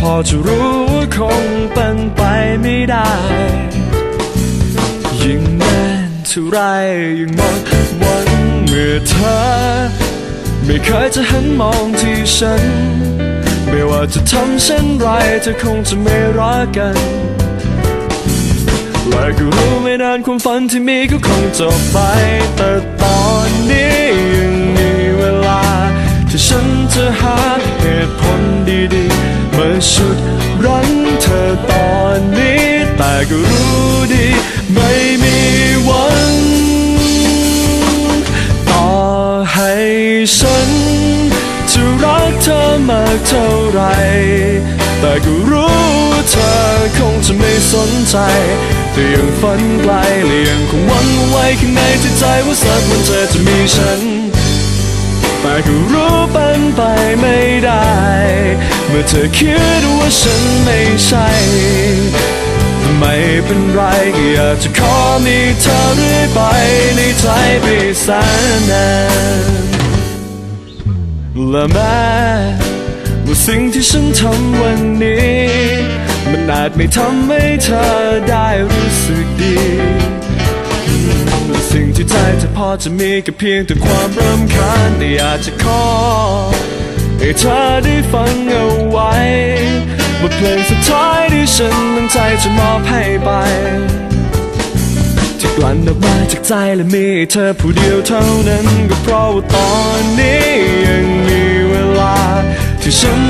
พอจะรู้ว่าคงเป็นไปไม่ได้ ยิ่งนานเท่าไรยิ่งหมดหวังเมื่อเธอ ไม่เคยจะหันมองที่ฉัน ไม่ว่าจะทำเช่นไรเธอคงจะไม่รักกันและก็รู้ไม่นานความฝันที่มีก็คงจบไป แต่ตอนนี้ยังมีเวลา ที่ฉันจะหาเหตุผลดีๆ มาชุดรั้งเธอตอนนี้ แต่ก็รู้ดีไม่มีหวัง ต่อให้ฉันจะรักเธอมากเท่าไร แต่ก็รู้เธอคงจะไม่สนใจแต่ยังฝันไกลและยังคงหวังเอาไว้ข้างในใจว่าสักวันเธอจะมีฉัน ก็รู้เป็นไปไม่ได้ เมื่อเธอคิดว่าฉันไม่ใช่ ไม่เป็นไรก็อยากจะขอมีเธอเรื่อยไปในใจไปแสนนานและแม้ว่าสิ่งที่ฉันทำวันนี้ มันอาจไม่ทำให้เธอได้รู้สึกดี สิ่งที่ใจเธอพอจะมีก็เพียงแต่ความรำคาญแต่อยากจะขอให้เธอได้ฟังเอาไว้บทเพลงสุดท้ายที่ฉันตั้งใจจะมอบให้ไปที่กลั่นออกมาจากใจและมีเธอผู้เดียวเท่านั้นก็เพราะว่าตอนนี้ยังมีเวลาที่ฉัน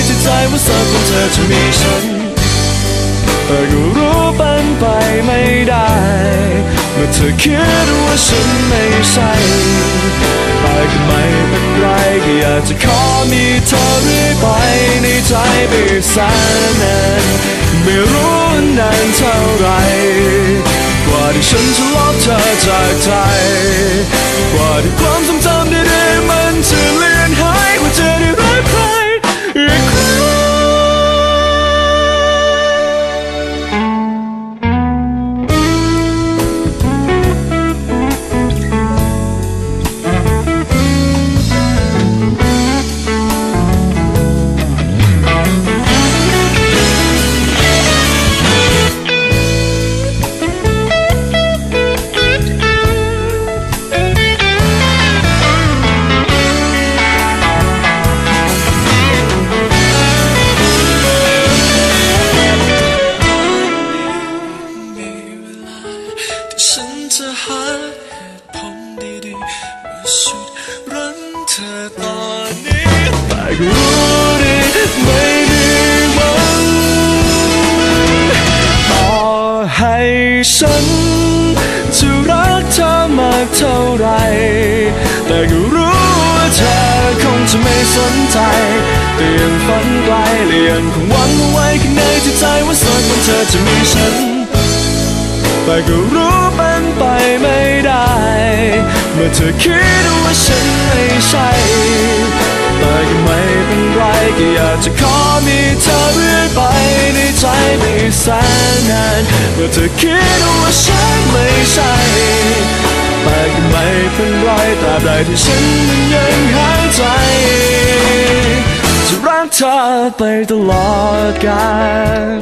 ใจิตใจว่าสักวันเธอจะมีฉันแต่ก็รู้เป็นไปไม่ได้ เมื่อเธอคิดว่าฉันไม่ใช่แต่ก็ไม่เป็นไรก็อยากจะขอมีเธอเรื่อยไปในใจไปแสนนานไม่รู้นานเท่าไรกว่าที่ฉันจะลบเธอจากใจกว่าที่ หาเหตุผลดีๆมาชุดรั้งเธอตอนนี้แต่ก็รู้ดีไม่มีหวังต่อให้ฉันจะรักเธอมากเท่าไหรแต่ก็รู้ว่าเธอคงจะไม่สนใจแต่ยังฝันไกลและยังคงหวังไว้ข้างในจิตใจว่าสักวันเธอจะมีฉัน แต่ก็รู้ไป เธอคิดว่าฉันไม่ใช่แต่ก็ไม่เป็นไรก็อยากจะขอมีเธอเรื่อยไปในใจไม่แสนนานเมื่อเธอคิดว่าฉันไม่ใช่แต่ก็ไม่เป็นไรตราบใดที่ฉันมันยังหายใจจะรักเธอไปตลอดกาล